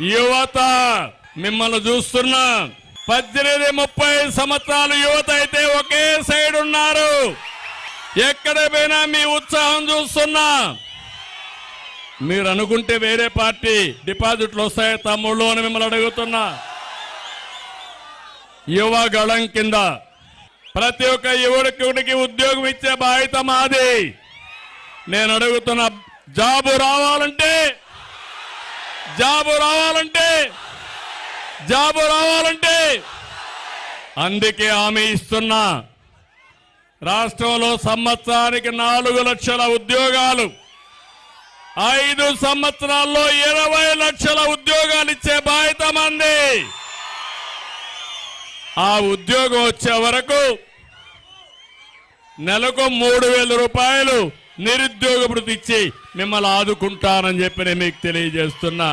యువత మిమ్మల్ని చూస్తున్నా. పద్దెనిమిది ముప్పై సంవత్సరాలు యువత అయితే ఒకే సైడ్ ఉన్నారు. ఎక్కడ పోయినా మీ ఉత్సాహం చూస్తున్నా. మీరు అనుకుంటే వేరే పార్టీ డిపాజిట్లు వస్తాయి తమ్ముళ్ళు అని మిమ్మల్ని అడుగుతున్నా. యువ గళం కింద ప్రతి ఒక్క యువకుడికి ఉద్యోగం ఇచ్చే బాధ్యత మాది. నేను అడుగుతున్న జాబు రావాలంటే జాబు రావాలంటే జాబు రావాలంటే అందుకే హామీ ఇస్తున్నా. రాష్ట్రంలో సంవత్సరానికి నాలుగు లక్షల ఉద్యోగాలు ఐదు సంవత్సరాల్లో ఇరవై లక్షల ఉద్యోగాలు ఇచ్చే బాధ్యత మంది. ఆ ఉద్యోగం వచ్చే వరకు నెలకు మూడు వేల రూపాయలు నిరుద్యోగ భృతి ఇచ్చి మిమ్మల్ని ఆదుకుంటానని చెప్పి నేను మీకు తెలియజేస్తున్నా.